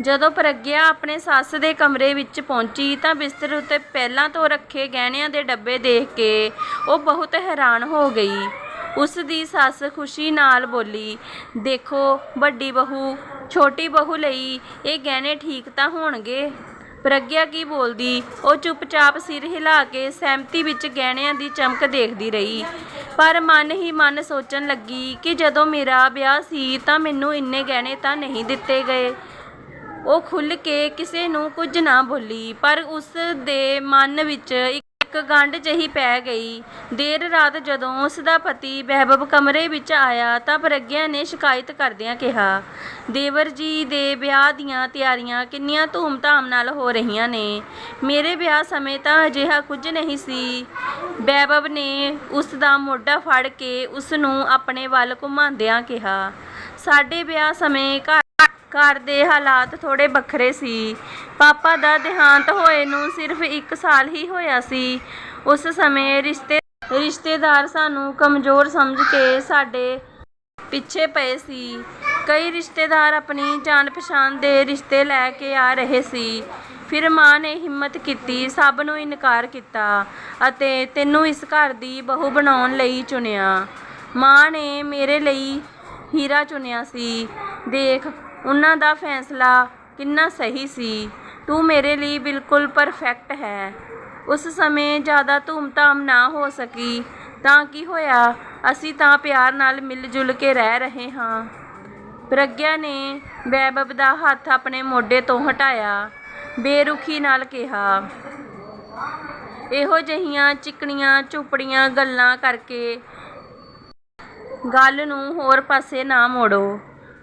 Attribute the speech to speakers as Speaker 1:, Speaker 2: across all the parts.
Speaker 1: ਜਦੋਂ ਪ੍ਰਗਿਆ ਆਪਣੇ ਸੱਸ ਦੇ ਕਮਰੇ ਵਿੱਚ ਪਹੁੰਚੀ ਤਾਂ ਬਿਸਤਰ ਉੱਤੇ ਪਹਿਲਾਂ ਤੋਂ ਰੱਖੇ ਗਹਿਣਿਆਂ ਦੇ ਡੱਬੇ ਦੇਖ ਕੇ ਉਹ ਬਹੁਤ ਹੈਰਾਨ ਹੋ ਗਈ। ਉਸ ਦੀ ਸੱਸ ਖੁਸ਼ੀ ਨਾਲ ਬੋਲੀ, ਦੇਖੋ, ਵੱਡੀ ਬਹੂ, ਛੋਟੀ ਬਹੂ ਲਈ ਇਹ ਗਹਿਣੇ ਠੀਕ ਤਾਂ ਹੋਣਗੇ? ਪ੍ਰਗਿਆ ਕੀ ਬੋਲਦੀ, ਉਹ ਚੁੱਪਚਾਪ ਸਿਰ ਹਿਲਾ ਕੇ ਸਹਿਮਤੀ ਵਿੱਚ ਗਹਿਣਿਆਂ ਦੀ ਚਮਕ ਦੇਖਦੀ ਰਹੀ। ਪਰ ਮਨ ਹੀ ਮਨ ਸੋਚਣ ਲੱਗੀ ਕਿ ਜਦੋਂ ਮੇਰਾ ਵਿਆਹ ਸੀ ਤਾਂ ਮੈਨੂੰ ਇੰਨੇ ਗਹਿਣੇ ਤਾਂ ਨਹੀਂ ਦਿੱਤੇ ਗਏ। ਉਹ ਖੁੱਲ੍ਹ ਕੇ ਕਿਸੇ ਨੂੰ ਕੁਝ ਨਾ ਬੋਲੀ, ਪਰ ਉਸ ਦੇ ਮਨ ਵਿੱਚ ਇੱਕ ਗੰਢ ਜਹੀ ਪੈ ਗਈ। ਦੇਰ ਰਾਤ ਜਦੋਂ ਉਸ ਦਾ ਪਤੀ ਬਹਿਬਬ ਕਮਰੇ ਵਿੱਚ ਆਇਆ, ਤਾਂ ਪ੍ਰਗਿਆ ਨੇ ਸ਼ਿਕਾਇਤ ਕਰਦਿਆਂ ਕਿਹਾ, ਦੇਵਰ ਜੀ, ਦੇ ਵਿਆਹ ਦੀਆਂ ਤਿਆਰੀਆਂ ਕਿੰਨੀਆਂ ਧੂਮ-ਧਾਮ ਨਾਲ ਹੋ ਰਹੀਆਂ ਨੇ। ਮੇਰੇ ਵਿਆਹ ਸਮੇਂ ਤਾਂ ਅਜਿਹਾ ਕੁਝ ਨਹੀਂ ਸੀ। ਬਹਿਬਬ ਨੇ ਉਸ ਦਾ ਮੋਢਾ ਫੜ ਕੇ ਉਸ ਨੂੰ ਆਪਣੇ ਵੱਲ ਘੁਮਾਉਂਦਿਆਂ ਕਿਹਾ, ਸਾਡੇ ਵਿਆਹ ਸਮੇਂ ਘਰ ਘਰ ਦੇ ਹਾਲਾਤ ਥੋੜੇ ਵੱਖਰੇ ਸੀ। ਪਾਪਾ ਦਾ ਦੇਹਾਂਤ ਹੋਏ ਨੂੰ ਸਿਰਫ 1 ਸਾਲ ਹੀ ਹੋਇਆ ਸੀ। ਉਸ ਸਮੇਂ ਰਿਸ਼ਤੇ, ਰਿਸ਼ਤੇਦਾਰ ਸਾਨੂੰ ਕਮਜ਼ੋਰ ਸਮਝ ਕੇ ਸਾਡੇ ਪਿੱਛੇ ਪਏ ਸੀ। ਕਈ ਰਿਸ਼ਤੇਦਾਰ ਆਪਣੀ ਜਾਣ ਪਛਾਣ ਦੇ ਰਿਸ਼ਤੇ ਲੈ ਕੇ ਆ ਰਹੇ ਸੀ। ਫਿਰ ਮਾਂ ਨੇ ਹਿੰਮਤ ਕੀਤੀ, ਸਭ ਨੂੰ ਇਨਕਾਰ ਕੀਤਾ ਅਤੇ ਤੈਨੂੰ ਇਸ ਘਰ ਦੀ ਬਹੂ ਬਣਾਉਣ ਲਈ ਚੁਣਿਆ। ਮਾਂ ਨੇ ਮੇਰੇ ਲਈ ਹੀਰਾ ਚੁਣਿਆ ਸੀ। ਦੇਖ ਉਹਨਾਂ ਦਾ ਫੈਸਲਾ ਕਿੰਨਾ ਸਹੀ ਸੀ? ਤੂੰ ਮੇਰੇ ਲਈ ਬਿਲਕੁਲ ਪਰਫੈਕਟ ਹੈ। ਉਸ ਸਮੇਂ ਜ਼ਿਆਦਾ ਧੂਮਧਾਮ ਨਾ ਹੋ ਸਕੀ, ਤਾਂ ਕੀ ਹੋਇਆ? ਅਸੀਂ ਤਾਂ ਪਿਆਰ ਨਾਲ ਮਿਲ ਜੁਲ ਕੇ ਰਹਿ ਰਹੇ ਹਾਂ। ਪ੍ਰਗਿਆ ਨੇ ਬੈਬਬ ਦਾ ਹੱਥ ਆਪਣੇ ਮੋਢੇ ਤੋਂ ਹਟਾਇਆ, ਬੇਰੁਖੀ ਨਾਲ ਕਿਹਾ, ਇਹੋ ਜਹੀਆਂ ਚਿਕਣੀਆਂ ਚੁਪੜੀਆਂ ਗੱਲਾਂ ਕਰਕੇ ਗੱਲ ਨੂੰ ਹੋਰ ਪਾਸੇ ਨਾ ਮੋੜੋ।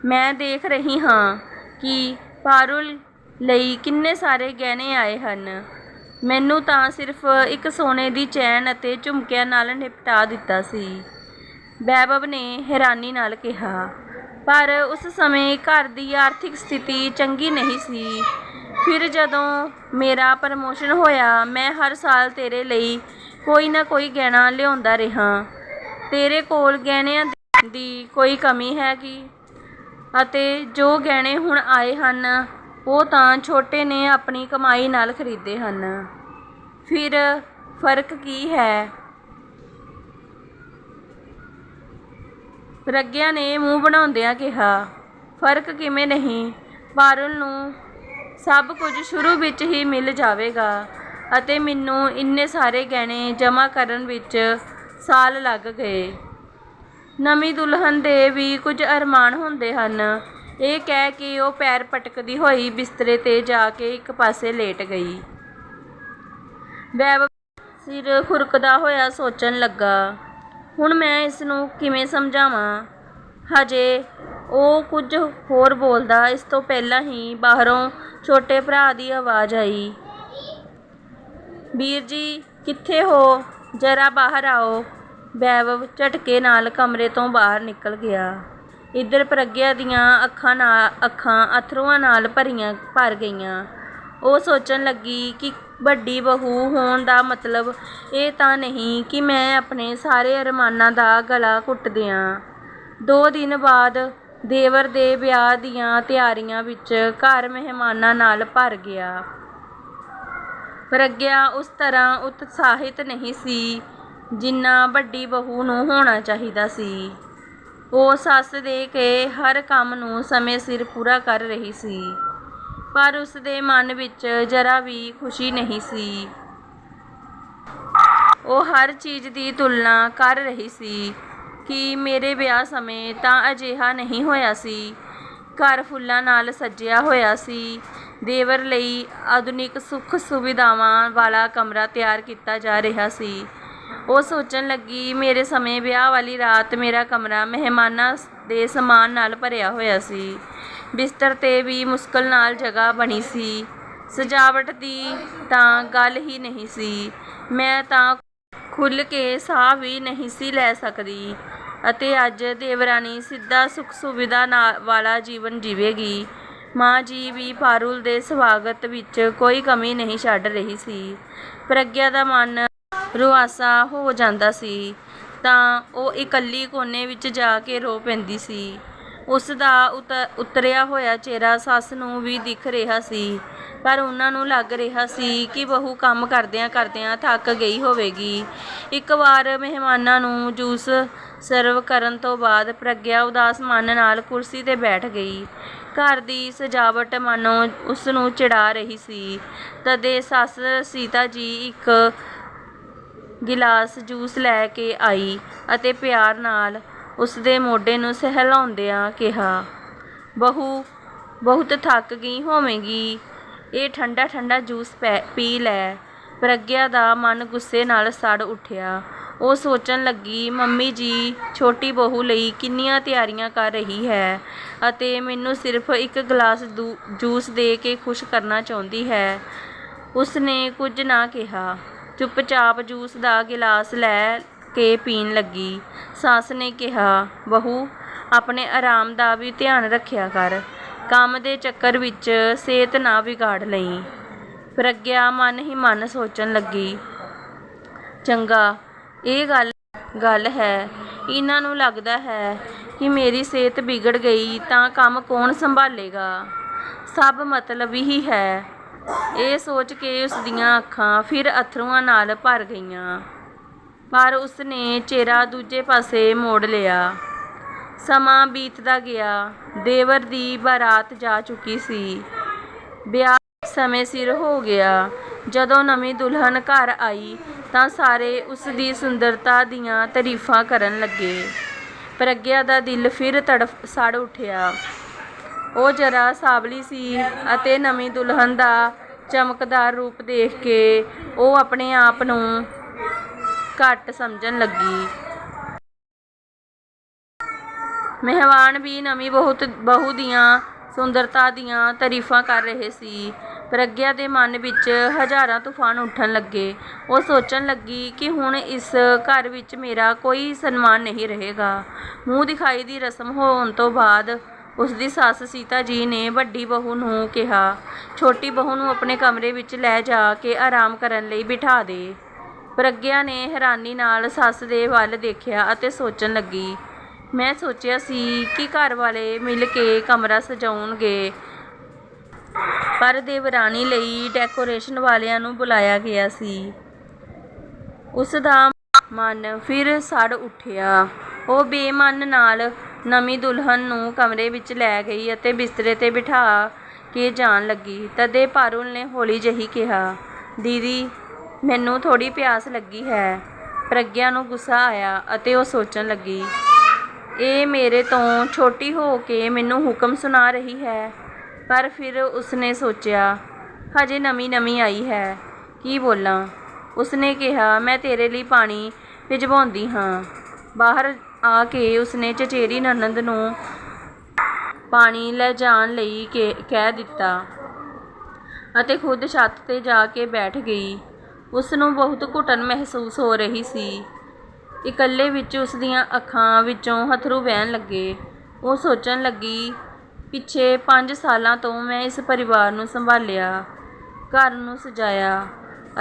Speaker 1: ਮੈਂ ਦੇਖ ਰਹੀ ਹਾਂ ਕਿ ਪਾਰੁਲ ਲਈ ਕਿੰਨੇ ਸਾਰੇ ਗਹਿਣੇ ਆਏ ਹਨ। ਮੈਨੂੰ ਤਾਂ ਸਿਰਫ ਇੱਕ ਸੋਨੇ ਦੀ ਚੈਨ ਅਤੇ ਝੁਮਕਿਆਂ ਨਾਲ ਨਿਪਟਾ ਦਿੱਤਾ ਸੀ। ਬੈਬਬ ਨੇ ਹੈਰਾਨੀ ਨਾਲ ਕਿਹਾ, ਪਰ ਉਸ ਸਮੇਂ ਘਰ ਦੀ ਆਰਥਿਕ ਸਥਿਤੀ ਚੰਗੀ ਨਹੀਂ ਸੀ। ਫਿਰ ਜਦੋਂ ਮੇਰਾ ਪ੍ਰਮੋਸ਼ਨ ਹੋਇਆ, ਮੈਂ ਹਰ ਸਾਲ ਤੇਰੇ ਲਈ ਕੋਈ ਨਾ ਕੋਈ ਗਹਿਣਾ ਲਿਆਉਂਦਾ ਰਿਹਾ। ਤੇਰੇ ਕੋਲ ਗਹਿਣਿਆਂ ਦੀ ਕੋਈ ਕਮੀ ਹੈ ਕੀ ਅਤੇ ਜੋ ਗਹਿਣੇ ਹੁਣ ਆਏ ਹਨ, ਉਹ ਤਾਂ ਛੋਟੇ ਨੇ ਆਪਣੀ ਕਮਾਈ ਨਾਲ ਖਰੀਦੇ ਹਨ। ਫਿਰ ਫ਼ਰਕ ਕੀ ਹੈ? ਪ੍ਰਗਿਆ ਨੇ ਮੂੰਹ ਬਣਾਉਂਦਿਆਂ ਕਿਹਾ, ਫ਼ਰਕ ਕਿਵੇਂ ਨਹੀਂ? ਪਾਰੁਲ ਨੂੰ ਸਭ ਕੁਝ ਸ਼ੁਰੂ ਵਿੱਚ ਹੀ ਮਿਲ ਜਾਵੇਗਾ ਅਤੇ ਮੈਨੂੰ ਇੰਨੇ ਸਾਰੇ ਗਹਿਣੇ ਜਮ੍ਹਾਂ ਕਰਨ ਵਿੱਚ ਸਾਲ ਲੱਗ ਗਏ। ਨਵੀਂ ਦੁਲਹਨ ਦੇ ਵੀ ਕੁਝ ਅਰਮਾਨ ਹੁੰਦੇ ਹਨ। ਇਹ ਕਹਿ ਕੇ ਉਹ ਪੈਰ ਪਟਕਦੀ ਹੋਈ ਬਿਸਤਰੇ ਤੇ ਜਾ ਕੇ ਇੱਕ ਪਾਸੇ ਲੇਟ ਗਈ। ਬੈਬ ਸਿਰ ਖੁਰਕਦਾ ਹੋਇਆ ਸੋਚਣ ਲੱਗਾ, ਹੁਣ ਮੈਂ ਇਸ ਨੂੰ ਕਿਵੇਂ ਸਮਝਾਵਾਂ? ਹਜੇ ਉਹ ਕੁਝ ਹੋਰ ਬੋਲਦਾ, ਇਸ ਤੋਂ ਪਹਿਲਾਂ ਹੀ ਬਾਹਰੋਂ ਛੋਟੇ ਭਰਾ ਦੀ ਆਵਾਜ਼ ਆਈ। ਵੀਰ ਜੀ, ਕਿੱਥੇ ਹੋ? ਜਰਾ ਬਾਹਰ ਆਓ। ਬੈਵਵ ਝਟਕੇ ਨਾਲ ਕਮਰੇ ਤੋਂ ਬਾਹਰ ਨਿਕਲ ਗਿਆ। ਇੱਧਰ ਪ੍ਰਗਿਆ ਦੀਆਂ ਅੱਖਾਂ ਨਾਲ, ਅੱਖਾਂ ਅਥਰੂਆਂ ਨਾਲ ਭਰੀਆਂ ਭਰ ਗਈਆਂ। ਉਹ ਸੋਚਣ ਲੱਗੀ ਕਿ ਵੱਡੀ ਬਹੂ ਹੋਣ ਦਾ ਮਤਲਬ ਇਹ ਤਾਂ ਨਹੀਂ ਕਿ ਮੈਂ ਆਪਣੇ ਸਾਰੇ ਅਰਮਾਨਾਂ ਦਾ ਗਲਾ ਘੁੱਟ ਦਿਆਂ। ਦੋ ਦਿਨ ਬਾਅਦ ਦੇਵਰ ਦੇ ਵਿਆਹ ਦੀਆਂ ਤਿਆਰੀਆਂ ਵਿੱਚ ਘਰ ਮਹਿਮਾਨਾਂ ਨਾਲ ਭਰ ਗਿਆ। ਪ੍ਰਗਿਆ ਉਸ ਤਰ੍ਹਾਂ ਉਤਸ਼ਾਹਿਤ ਨਹੀਂ ਸੀ। ਜਿੰਨਾ ਵੱਡੀ ਬਹੂ ਨੂੰ ਹੋਣਾ ਚਾਹੀਦਾ ਸੀ। ਉਹ ਸੱਸ ਦੇ ਕੇ ਹਰ ਕੰਮ ਨੂੰ ਸਮੇਂ ਸਿਰ ਪੂਰਾ ਕਰ ਰਹੀ ਸੀ। ਪਰ ਉਸ ਦੇ ਮਨ ਵਿੱਚ ਜਰਾ ਵੀ ਖੁਸ਼ੀ ਨਹੀਂ ਸੀ। ਉਹ ਹਰ ਚੀਜ਼ ਦੀ ਤੁਲਨਾ ਕਰ ਰਹੀ ਸੀ ਕਿ ਮੇਰੇ ਵਿਆਹ ਸਮੇਂ ਤਾਂ ਅਜਿਹਾ ਨਹੀਂ ਹੋਇਆ ਸੀ। ਘਰ ਫੁੱਲਾਂ ਨਾਲ ਸਜਿਆ ਹੋਇਆ ਸੀ। ਦੇਵਰ ਲਈ ਆਧੁਨਿਕ ਸੁੱਖ ਸੁਵਿਧਾਵਾਂ ਵਾਲਾ ਕਮਰਾ ਤਿਆਰ ਕੀਤਾ ਜਾ ਰਿਹਾ ਸੀ। ਉਹ ਸੋਚਣ ਲੱਗੀ, ਮੇਰੇ ਸਮੇਂ ਵਿਆਹ ਵਾਲੀ ਰਾਤ ਮੇਰਾ ਕਮਰਾ ਮਹਿਮਾਨਾਂ ਦੇ ਸਮਾਨ ਨਾਲ ਭਰਿਆ ਹੋਇਆ ਸੀ। ਬਿਸਤਰ ਤੇ ਵੀ ਮੁਸ਼ਕਲ ਨਾਲ ਜਗ੍ਹਾ ਬਣੀ ਸੀ। ਸਜਾਵਟ ਦੀ ਤਾਂ ਗੱਲ ਹੀ ਨਹੀਂ ਸੀ। ਮੈਂ ਤਾਂ ਖੁੱਲ੍ਹ ਕੇ ਸਾਹ ਵੀ ਨਹੀਂ ਸੀ ਲੈ ਸਕਦੀ ਅਤੇ ਅੱਜ ਦੇਵਰਾਨੀ ਸਿੱਧਾ ਸੁੱਖ ਸੁਵਿਧਾ ਨਾਲ ਵਾਲਾ ਜੀਵਨ ਜੀਵੇਗੀ। ਮਾਂ ਜੀ ਵੀ ਪਾਰੁਲ ਦੇ ਸਵਾਗਤ ਵਿੱਚ ਕੋਈ ਕਮੀ ਨਹੀਂ ਛੱਡ ਰਹੀ ਸੀ। ਪ੍ਰਗਿਆ ਦਾ ਮਨ ਰੁਆਸਾ ਹੋ ਜਾਂਦਾ ਸੀ, ਤਾਂ ਉਹ ਇਕੱਲੀ ਕੋਨੇ ਵਿੱਚ ਜਾ ਕੇ ਰੋ ਪੈਂਦੀ ਸੀ। ਉਸ ਦਾ ਉਤ- ਉਤਰਿਆ ਹੋਇਆ ਚਿਹਰਾ ਸੱਸ ਨੂੰ ਵੀ ਦਿਖ ਰਿਹਾ ਸੀ, ਪਰ ਉਹਨਾਂ ਨੂੰ ਲੱਗ ਰਿਹਾ ਸੀ ਕਿ ਬਹੂ ਕੰਮ ਕਰਦਿਆਂ ਕਰਦਿਆਂ ਥੱਕ ਗਈ ਹੋਵੇਗੀ। ਇੱਕ ਵਾਰ ਮਹਿਮਾਨਾਂ ਨੂੰ ਜੂਸ ਸਰਵ ਕਰਨ ਤੋਂ ਬਾਅਦ ਪ੍ਰਗਿਆ ਉਦਾਸ ਮਨ ਨਾਲ ਕੁਰਸੀ ਤੇ ਬੈਠ ਗਈ। ਘਰ ਦੀ ਸਜਾਵਟ ਮਾਨੋ ਉਸ ਨੂੰ ਚਿੜਾ ਰਹੀ ਸੀ। ਤਦੇ ਸੱਸ ਸੀਤਾ ਜੀ ਇੱਕ ਗਿਲਾਸ ਜੂਸ ਲੈ ਕੇ ਆਈ ਅਤੇ ਪਿਆਰ ਨਾਲ ਉਸ ਦੇ ਮੋਢੇ ਨੂੰ ਸਹਿਲਾਉਂਦਿਆਂ ਕਿਹਾ, ਬਹੂ, ਬਹੁਤ ਥੱਕ ਗਈ ਹੋਵੇਂਗੀ। ਇਹ ਠੰਡਾ ਠੰਡਾ ਜੂਸ ਪੈ- ਪੀ ਲੈ। ਪ੍ਰਗਿਆ ਦਾ ਮਨ ਗੁੱਸੇ ਨਾਲ ਸੜ ਉੱਠਿਆ। ਉਹ ਸੋਚਣ ਲੱਗੀ, ਮੰਮੀ ਜੀ, ਛੋਟੀ ਬਹੂ ਲਈ ਕਿੰਨੀਆਂ ਤਿਆਰੀਆਂ ਕਰ ਰਹੀ ਹੈ ਅਤੇ ਮੈਨੂੰ ਸਿਰਫ ਇੱਕ ਗਲਾਸ ਦੂ- ਜੂਸ ਦੇ ਕੇ ਖੁਸ਼ ਕਰਨਾ ਚਾਹੁੰਦੀ ਹੈ। ਉਸ ਨੇ ਕੁਝ ਨਾ ਕਿਹਾ। ਚੁੱਪਚਾਪ ਜੂਸ ਦਾ ਗਿਲਾਸ ਲੈ ਕੇ ਪੀਣ ਲੱਗੀ। ਸੱਸ ਨੇ ਕਿਹਾ, ਬਹੂ, ਆਪਣੇ ਆਰਾਮ ਦਾ ਵੀ ਧਿਆਨ ਰੱਖਿਆ ਕਰ। ਕੰਮ ਦੇ ਚੱਕਰ ਵਿੱਚ ਸਿਹਤ ਨਾ ਵਿਗਾੜ ਲਈ। ਪ੍ਰਗਿਆ ਮਨ ਹੀ ਮਨ ਸੋਚਣ ਲੱਗੀ। ਚੰਗਾ, ਇਹ ਗੱਲ ਗੱਲ ਹੈ। ਇਹਨਾਂ ਨੂੰ ਲੱਗਦਾ ਹੈ ਕਿ ਮੇਰੀ ਸਿਹਤ ਵਿਗੜ ਗਈ ਤਾਂ ਕੰਮ ਕੌਣ ਸੰਭਾਲੇਗਾ? ਸਭ ਮਤਲਬ ਹੀ ਹੈ। ਇਹ ਸੋਚ ਕੇ ਉਸ ਦੀਆਂ ਅੱਖਾਂ ਫਿਰ ਅਥਰੂਆਂ ਨਾਲ ਭਰ ਗਈਆਂ। ਪਰ ਉਸ ਨੇ ਚਿਹਰਾ ਦੂਜੇ ਪਾਸੇ ਮੋੜ ਲਿਆ। ਸਮਾਂ ਬੀਤਦਾ ਗਿਆ। ਦੇਵਰ ਦੀ ਬਾਰਾਤ ਜਾ ਚੁੱਕੀ ਸੀ। ਵਿਆਹ ਸਮੇਂ ਸਿਰ ਹੋ ਗਿਆ। ਜਦੋਂ ਨਵੀਂ ਦੁਲਹਨ ਘਰ ਆਈ ਤਾਂ ਸਾਰੇ ਉਸ ਦੀ ਸੁੰਦਰਤਾ ਦੀਆਂ ਤਾਰੀਫਾਂ ਕਰਨ ਲੱਗੇ। ਪ੍ਰਗਿਆ ਦਾ ਦਿਲ ਫਿਰ ਤੜਫ ਸੜ ਉੱਠਿਆ। ਉਹ ਜਰਾ ਸਾਵਲੀ ਸੀ ਅਤੇ ਨਵੀਂ ਦੁਲਹਨ ਦਾ ਚਮਕਦਾਰ ਰੂਪ ਦੇਖ ਕੇ ਉਹ ਆਪਣੇ ਆਪ ਨੂੰ ਘੱਟ ਸਮਝਣ ਲੱਗੀ। ਮਹਿਮਾਨ ਵੀ ਨਵੀਂ ਬਹੁਤ, ਬਹੂ ਦੀਆਂ ਸੁੰਦਰਤਾ ਦੀਆਂ ਤਾਰੀਫਾਂ ਕਰ ਰਹੇ ਸੀ। ਪ੍ਰਗਿਆ ਦੇ ਮਨ ਵਿੱਚ ਹਜ਼ਾਰਾਂ ਤੂਫਾਨ ਉੱਠਣ ਲੱਗੇ। ਉਹ ਸੋਚਣ ਲੱਗੀ ਕਿ ਹੁਣ ਇਸ ਘਰ ਵਿੱਚ ਮੇਰਾ ਕੋਈ ਸਨਮਾਨ ਨਹੀਂ ਰਹੇਗਾ। ਮੂੰਹ ਦਿਖਾਈ ਦੀ ਰਸਮ ਹੋਣ ਤੋਂ ਬਾਅਦ ਉਸ ਦੀ ਸੱਸ ਸੀਤਾ ਜੀ ਨੇ ਵੱਡੀ ਬਹੂ ਨੂੰ ਕਿਹਾ, ਛੋਟੀ ਬਹੂ ਨੂੰ ਆਪਣੇ ਕਮਰੇ ਵਿੱਚ ਲੈ ਜਾ ਕੇ ਆਰਾਮ ਕਰਨ ਲਈ ਬਿਠਾ ਦੇ। ਪ੍ਰਗਿਆ ਨੇ ਹੈਰਾਨੀ ਨਾਲ ਸੱਸ ਦੇ ਵੱਲ ਦੇਖਿਆ ਅਤੇ ਸੋਚਣ ਲੱਗੀ, ਮੈਂ ਸੋਚਿਆ ਸੀ ਕਿ ਘਰ ਵਾਲੇ ਮਿਲ ਕੇ ਕਮਰਾ ਸਜਾਉਣਗੇ, ਪਰ ਦੇਵਰਾਣੀ ਲਈ ਡੈਕੋਰੇਸ਼ਨ ਵਾਲਿਆਂ ਨੂੰ ਬੁਲਾਇਆ ਗਿਆ ਸੀ। ਉਸ ਦਾ ਮਨ ਫਿਰ ਸੜ ਉੱਠਿਆ। ਉਹ ਬੇਮਨ ਨਾਲ ਨਵੀਂ ਦੁਲਹਨ ਨੂੰ ਕਮਰੇ ਵਿੱਚ ਲੈ ਗਈ ਅਤੇ ਬਿਸਤਰੇ ਤੇ ਬਿਠਾ ਕੇ ਜਾਣ ਲੱਗੀ। ਤਦੇ ਪਾਰੁਲ ਨੇ ਹੌਲੀ ਜਿਹੀ ਕਿਹਾ, ਦੀਦੀ, ਮੈਨੂੰ ਥੋੜੀ ਪਿਆਸ ਲੱਗੀ ਹੈ। ਪ੍ਰਗਿਆ ਨੂੰ ਗੁੱਸਾ ਆਇਆ ਅਤੇ ਉਹ ਸੋਚਣ ਲੱਗੀ, ਇਹ ਮੇਰੇ ਤੋਂ ਛੋਟੀ ਹੋ ਕੇ ਮੈਨੂੰ ਹੁਕਮ ਸੁਣਾ ਰਹੀ ਹੈ। ਪਰ ਫਿਰ ਉਸਨੇ ਸੋਚਿਆ, ਹਜੇ ਨਵੀਂ ਨਵੀਂ ਆਈ ਹੈ, ਕੀ ਬੋਲਾਂ? ਉਸਨੇ ਕਿਹਾ, ਮੈਂ ਤੇਰੇ ਲਈ ਪਾਣੀ ਭਿਜਵਾਉਂਦੀ ਹਾਂ। ਬਾਹਰ ਆ ਕੇ ਉਸਨੇ ਚਚੇਰੀ ਨਨਦ ਨੂੰ ਪਾਣੀ ਲੈ ਜਾਣ ਲਈ ਕਿ- ਕਹਿ ਦਿੱਤਾ ਅਤੇ ਖੁਦ ਛੱਤ ਤੇ ਜਾ ਕੇ ਬੈਠ ਗਈ। ਉਸ ਨੂੰ ਬਹੁਤ ਘੁਟਨ ਮਹਿਸੂਸ ਹੋ ਰਹੀ ਸੀ। ਇਕੱਲੇ ਵਿੱਚ ਉਸ ਦੀਆਂ ਅੱਖਾਂ ਵਿੱਚੋਂ ਹਥਰੂ ਵਹਿਣ ਲੱਗੇ। ਉਹ ਸੋਚਣ ਲੱਗੀ, ਪਿੱਛੇ 5 ਸਾਲਾਂ ਤੋਂ ਮੈਂ ਇਸ ਪਰਿਵਾਰ ਨੂੰ ਸੰਭਾਲਿਆ, ਘਰ ਨੂੰ ਸਜਾਇਆ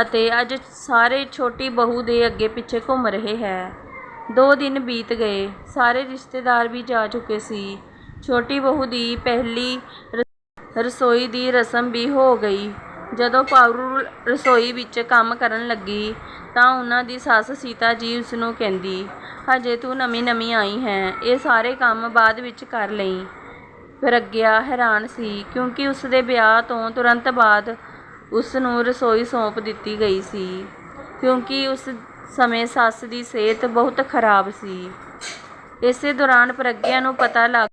Speaker 1: ਅਤੇ ਅੱਜ ਸਾਰੇ ਛੋਟੀ ਬਹੂ ਦੇ ਅੱਗੇ ਪਿੱਛੇ ਘੁੰਮ ਰਹੇ ਹੈ। ਦੋ ਦਿਨ ਬੀਤ ਗਏ। ਸਾਰੇ ਰਿਸ਼ਤੇਦਾਰ ਵੀ ਜਾ ਚੁੱਕੇ ਸੀ। ਛੋਟੀ ਬਹੂ ਦੀ ਪਹਿਲੀ ਰ- ਰਸੋਈ ਦੀ ਰਸਮ ਵੀ ਹੋ ਗਈ। ਜਦੋਂ ਪਾਰੂ ਰਸੋਈ ਵਿੱਚ ਕੰਮ ਕਰਨ ਲੱਗੀ, ਤਾਂ ਉਹਨਾਂ ਦੀ ਸੱਸ ਸੀਤਾ ਜੀ ਉਸਨੂੰ ਕਹਿੰਦੀ, ਹਜੇ ਤੂੰ ਨਵੀਂ ਨਵੀਂ ਆਈ ਹੈ। ਇਹ ਸਾਰੇ ਕੰਮ ਬਾਅਦ ਵਿੱਚ ਕਰ ਲਈ। ਪ੍ਰਗਿਆ ਹੈਰਾਨ ਸੀ, ਕਿਉਂਕਿ ਉਸਦੇ ਵਿਆਹ ਤੋਂ ਤੁਰੰਤ ਬਾਅਦ ਉਸਨੂੰ ਰਸੋਈ ਸੌਂਪ ਦਿੱਤੀ ਗਈ ਸੀ। ਕਿਉਂਕਿ ਉਸ ਸਮੇਂ ਸੱਸ ਦੀ ਸਿਹਤ ਬਹੁਤ ਖਰਾਬ ਸੀ। ਇਸੇ ਦੌਰਾਨ ਪ੍ਰਗਿਆ ਨੂੰ ਪਤਾ ਲੱਗ,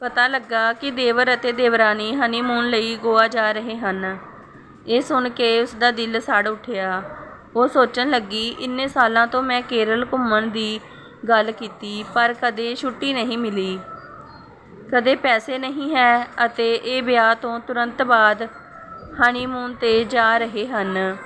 Speaker 1: ਪਤਾ ਲੱਗਾ ਕਿ ਦੇਵਰ ਅਤੇ ਦੇਵਰਾਨੀ ਹਨੀਮੂਨ ਲਈ ਗੋਆ ਜਾ ਰਹੇ ਹਨ। ਇਹ ਸੁਣ ਕੇ ਉਸ ਦਾ ਦਿਲ ਸੜ ਉੱਠਿਆ। ਉਹ ਸੋਚਣ ਲੱਗੀ, ਇੰਨੇ ਸਾਲਾਂ ਤੋਂ ਮੈਂ ਕੇਰਲ ਘੁੰਮਣ ਦੀ ਗੱਲ ਕੀਤੀ, ਪਰ ਕਦੇ ਛੁੱਟੀ ਨਹੀਂ ਮਿਲੀ। ਕਦੇ ਪੈਸੇ ਨਹੀਂ ਹੈ ਅਤੇ ਇਹ ਵਿਆਹ ਤੋਂ ਤੁਰੰਤ ਬਾਅਦ ਹਨੀਮੂਨ ਤੇ ਜਾ ਰਹੇ ਹਨ।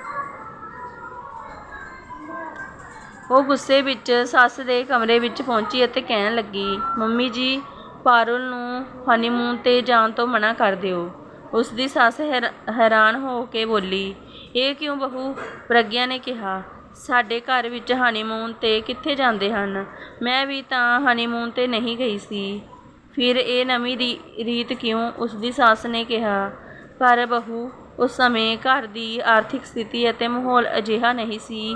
Speaker 1: ਉਹ ਗੁੱਸੇ ਵਿੱਚ ਸੱਸ ਦੇ ਕਮਰੇ ਵਿੱਚ ਪਹੁੰਚੀ ਅਤੇ ਕਹਿਣ ਲੱਗੀ, ਮੰਮੀ ਜੀ, ਪਾਰੁਲ ਨੂੰ ਹਨੀਮੂਨ ਤੇ ਜਾਣ ਤੋਂ ਮਨਾ ਕਰ ਦਿਓ। ਉਸ ਦੀ ਸੱਸ ਹੈਰ- ਹੈਰਾਨ ਹੋ ਕੇ ਬੋਲੀ, ਇਹ ਕਿਉਂ ਬਹੂ? ਪ੍ਰਗਿਆ ਨੇ ਕਿਹਾ, ਸਾਡੇ ਘਰ ਵਿੱਚ ਹਨੀਮੂਨ ਤੇ ਕਿੱਥੇ ਜਾਂਦੇ ਹਨ? ਮੈਂ ਵੀ ਤਾਂ ਹਨੀਮੂਨ ਤੇ ਨਹੀਂ ਗਈ ਸੀ। ਫਿਰ ਇਹ ਨਵੀਂ ਰੀ- ਰੀਤ ਕਿਉਂ? ਉਸਦੀ ਸੱਸ ਨੇ ਕਿਹਾ, ਪਰ ਬਹੂ ਉਸ ਸਮੇਂ ਘਰ ਦੀ ਆਰਥਿਕ ਸਥਿਤੀ ਅਤੇ ਮਾਹੌਲ ਅਜਿਹਾ ਨਹੀਂ ਸੀ।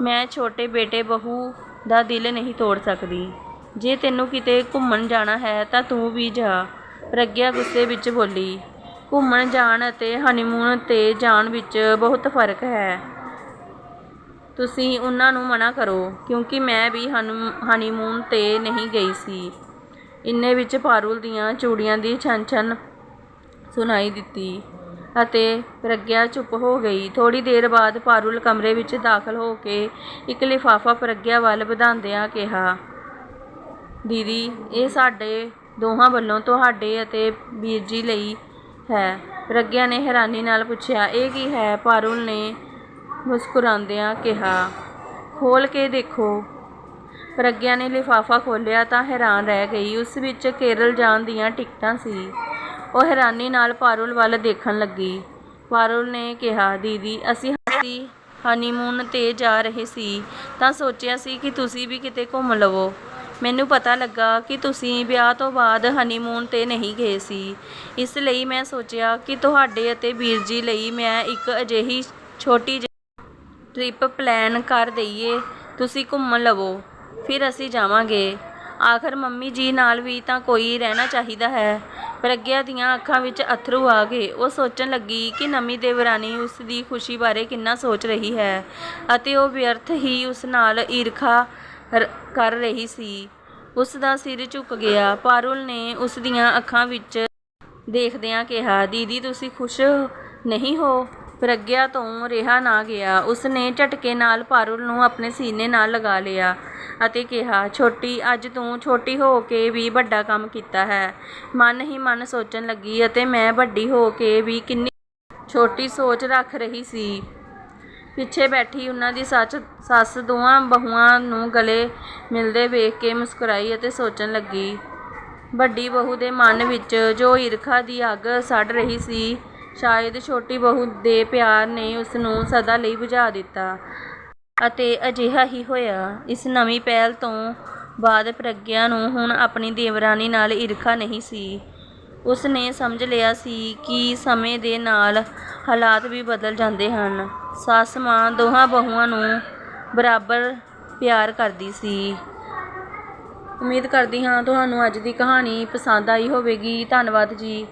Speaker 1: ਮੈਂ ਛੋਟੇ ਬੇਟੇ ਬਹੂ ਦਾ ਦਿਲ ਨਹੀਂ ਤੋੜ ਸਕਦੀ। ਜੇ ਤੈਨੂੰ ਕਿਤੇ ਘੁੰਮਣ ਜਾਣਾ ਹੈ ਤਾਂ ਤੂੰ ਵੀ ਜਾ। ਪ੍ਰਗਿਆ ਗੁੱਸੇ ਵਿੱਚ ਬੋਲੀ, ਘੁੰਮਣ ਜਾਣ ਅਤੇ ਹਨੀਮੂਨ ਤੇ ਜਾਣ ਵਿੱਚ ਬਹੁਤ ਫ਼ਰਕ ਹੈ। ਤੁਸੀਂ ਉਹਨਾਂ ਨੂੰ ਮਨਾ ਕਰੋ, ਕਿਉਂਕਿ ਮੈਂ ਵੀ ਹਨੀਮੂਨ ਤੇ ਨਹੀਂ ਗਈ ਸੀ। ਇੰਨੇ ਵਿੱਚ ਪਾਰੁਲ ਦੀਆਂ ਚੂੜੀਆਂ ਦੀ ਛਨ ਛਨ ਸੁਣਾਈ ਦਿੱਤੀ। ਅਤੇ ਪ੍ਰਗਿਆ ਚੁੱਪ ਹੋ ਗਈ। ਥੋੜ੍ਹੀ ਦੇਰ ਬਾਅਦ ਪਾਰੁਲ ਕਮਰੇ ਵਿੱਚ ਦਾਖਲ ਹੋ ਕੇ ਇੱਕ ਲਿਫਾਫਾ ਪ੍ਰਗਿਆ ਵੱਲ ਵਧਾਉਂਦਿਆਂ ਕਿਹਾ, ਦੀਦੀ, ਇਹ ਸਾਡੇ ਦੋਹਾਂ ਵੱਲੋਂ ਤੁਹਾਡੇ ਅਤੇ ਵੀਰ ਜੀ ਲਈ ਹੈ। ਪ੍ਰਗਿਆ ਨੇ ਹੈਰਾਨੀ ਨਾਲ ਪੁੱਛਿਆ, ਇਹ ਕੀ ਹੈ? ਪਾਰੁਲ ਨੇ ਮੁਸਕਰਾਉਂਦਿਆਂ ਕਿਹਾ, ਖੋਲ੍ਹ ਕੇ ਦੇਖੋ। ਪ੍ਰਗਿਆ ਨੇ ਲਿਫਾਫਾ ਖੋਲ੍ਹਿਆ ਤਾਂ ਹੈਰਾਨ ਰਹਿ ਗਈ। ਉਸ ਵਿੱਚ ਕੇਰਲ ਜਾਣ ਦੀਆਂ ਟਿਕਟਾਂ ਸੀ। ਉਹ ਹੈਰਾਨੀ ਨਾਲ ਪਾਰੁਲ ਵੱਲ ਦੇਖਣ ਲੱਗੀ। ਪਾਰੁਲ ਨੇ ਕਿਹਾ, ਦੀਦੀ, ਅਸੀਂ ਹਨੀਮੂਨ ਤੇ ਜਾ ਰਹੇ ਸੀ, ਤਾਂ ਸੋਚਿਆ ਸੀ ਕਿ ਤੁਸੀਂ ਵੀ ਕਿਤੇ ਘੁੰਮ ਲਵੋ। ਮੈਨੂੰ ਪਤਾ ਲੱਗਾ ਕਿ ਤੁਸੀਂ ਵਿਆਹ ਤੋਂ ਬਾਅਦ ਹਨੀਮੂਨ ਤੇ ਨਹੀਂ ਗਏ ਸੀ। ਇਸ ਲਈ ਮੈਂ ਸੋਚਿਆ ਕਿ ਤੁਹਾਡੇ ਅਤੇ ਵੀਰ ਜੀ ਲਈ ਮੈਂ ਇੱਕ ਅਜਿਹੀ ਛੋਟੀ ਜਿਹੀ ਟ੍ਰਿਪ ਪਲੈਨ ਕਰ ਦੇਈਏ। ਤੁਸੀਂ ਘੁੰਮ ਲਵੋ, ਫਿਰ ਅਸੀਂ ਜਾਵਾਂਗੇ। ਆਖਰ ਮੰਮੀ ਜੀ ਨਾਲ ਵੀ ਤਾਂ ਕੋਈ ਰਹਿਣਾ ਚਾਹੀਦਾ ਹੈ। ਪ੍ਰਗਿਆ ਦੀਆਂ ਅੱਖਾਂ ਵਿੱਚ ਅਥਰੂ ਆ ਗਏ। ਉਹ ਸੋਚਣ ਲੱਗੀ ਕਿ ਨਮੀ ਦੇਵਰਾਨੀ ਉਸ ਦੀ ਖੁਸ਼ੀ ਬਾਰੇ ਕਿੰਨਾ ਸੋਚ ਰਹੀ ਹੈ ਅਤੇ ਉਹ ਵਿਅਰਥ ਹੀ ਉਸ ਨਾਲ ਈਰਖਾ ਕਰ ਰਹੀ ਸੀ। ਉਸ ਦਾ ਸਿਰ ਝੁਕ ਗਿਆ। ਪਾਰੁਲ ਨੇ ਉਸ ਦੀਆਂ ਅੱਖਾਂ ਵਿੱਚ ਦੇਖਦਿਆਂ ਕਿਹਾ, ਦੀਦੀ, ਤੁਸੀਂ ਖੁਸ਼ ਨਹੀਂ ਹੋ? ਪ੍ਰਗਿਆ ਤੋਂ ਰਿਹਾ ਨਾ ਗਿਆ। ਉਸਨੇ ਝਟਕੇ ਨਾਲ ਪਾਰੁਲ ਨੂੰ ਆਪਣੇ ਸੀਨੇ ਨਾਲ ਲਗਾ ਲਿਆ ਅਤੇ ਕਿਹਾ, ਛੋਟੀ, ਅੱਜ ਤੂੰ ਛੋਟੀ ਹੋ ਕੇ ਵੀ ਵੱਡਾ ਕੰਮ ਕੀਤਾ ਹੈ। ਮਨ ਹੀ ਮਨ ਸੋਚਣ ਲੱਗੀ ਅਤੇ ਮੈਂ ਵੱਡੀ ਹੋ ਕੇ ਵੀ ਕਿੰਨੀ ਛੋਟੀ ਸੋਚ ਰੱਖ ਰਹੀ ਸੀ। ਪਿੱਛੇ ਬੈਠੀ ਉਹਨਾਂ ਦੀ ਸੱਚ, ਸੱਸ ਦੋਵਾਂ ਬਹੂਆਂ ਨੂੰ ਗਲੇ ਮਿਲਦੇ ਵੇਖ ਕੇ ਮੁਸਕਰਾਈ ਅਤੇ ਸੋਚਣ ਲੱਗੀ। ਵੱਡੀ ਬਹੂ ਦੇ ਮਨ ਵਿੱਚ ਜੋ ਈਰਖਾ ਦੀ ਅੱਗ ਸੜ ਰਹੀ ਸੀ ਸ਼ਾਇਦ ਛੋਟੀ ਬਹੂ ਦੇ ਪਿਆਰ ਨੇ ਉਸ ਨੂੰ ਸਦਾ ਲਈ ਬੁਝਾ ਦਿੱਤਾ ਅਤੇ ਅਜਿਹਾ ਹੀ ਹੋਇਆ। ਇਸ ਨਵੀਂ ਪਹਿਲ ਤੋਂ ਬਾਅਦ ਪ੍ਰਗਿਆ ਨੂੰ ਹੁਣ ਆਪਣੀ ਦੇਵਰਾਨੀ ਨਾਲ ਈਰਖਾ ਨਹੀਂ ਸੀ। ਉਸ ਨੇ ਸਮਝ ਲਿਆ ਸੀ ਕਿ ਸਮੇਂ ਦੇ ਨਾਲ ਹਾਲਾਤ ਵੀ ਬਦਲ ਜਾਂਦੇ ਹਨ। ਸੱਸ ਮਾਂ ਦੋਹਾਂ ਬਹੂਆਂ ਨੂੰ ਬਰਾਬਰ ਪਿਆਰ ਕਰਦੀ ਸੀ। ਉਮੀਦ ਕਰਦੀ ਹਾਂ ਤੁਹਾਨੂੰ ਅੱਜ ਦੀ ਕਹਾਣੀ ਪਸੰਦ ਆਈ ਹੋਵੇਗੀ। ਧੰਨਵਾਦ ਜੀ।